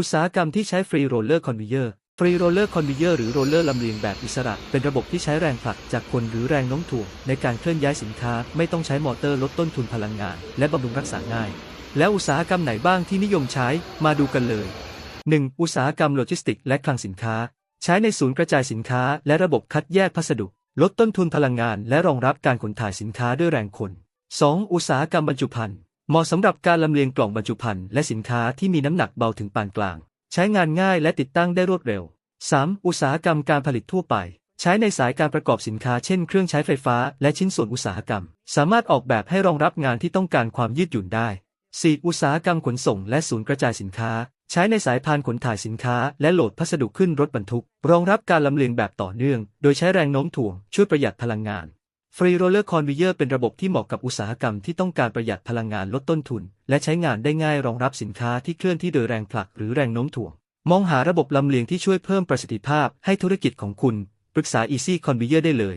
อุตสาหกรรมที่ใช้ฟรีโรลเลอร์คอนเวเยอร์ ฟรีโรลเลอร์คอนเวเยอร์หรือโรลเลอร์ลำเลียงแบบอิสระ เป็นระบบที่ใช้แรงผลักจากคนหรือแรงโน้มถ่วงในการเคลื่อนย้ายสินค้า ไม่ต้องใช้มอเตอร์ลดต้นทุนพลังงาน และบำรุงรักษาง่าย แล้วอุตสาหกรรมไหนบ้างที่นิยมใช้ มาดูกันเลย 1. อุตสาหกรรมโลจิสติกส์และคลังสินค้า ใช้ในศูนย์กระจายสินค้า และระบบคัดแยกพัสดุ ลดต้นทุนพลังงาน และรองรับการขนถ่ายสินค้าด้วยแรงคน 2. อุตสาหกรรมบรรจุภัณฑ์ เหมาะสำหรับการลำเลียงกล่องบรรจุภัณฑ์และสินค้าที่มีน้ำหนักเบาถึงปานกลาง ใช้งานง่ายและติดตั้งได้รวดเร็ว 3. อุตสาหกรรมการผลิตทั่วไป ใช้ในสายการประกอบสินค้าเช่นเครื่องใช้ไฟฟ้าและชิ้นส่วนอุตสาหกรรม สามารถออกแบบให้รองรับงานที่ต้องการความยืดหยุ่นได้ 4. อุตสาหกรรมขนส่งและศูนย์กระจายสินค้า ใช้ในสายพานขนถ่ายสินค้า และโหลดพัสดุขึ้นรถบรรทุก รองรับการลำเลียงแบบต่อเนื่อง โดยใช้แรงโน้มถ่วงช่วยประหยัดพลังงาน ฟรีโรลเลอร์คอนเวเยอร์เป็นระบบที่เหมาะกับอุตสาหกรรมที่ต้องการประหยัดพลังงานลดต้นทุน และใช้งานได้ง่ายรองรับสินค้าที่เคลื่อนที่โดยแรงผลักหรือแรงโน้มถ่วง มองหาระบบลำเลียงที่ช่วยเพิ่มประสิทธิภาพให้ธุรกิจของคุณ ปรึกษา Easy Conveyor ได้เลย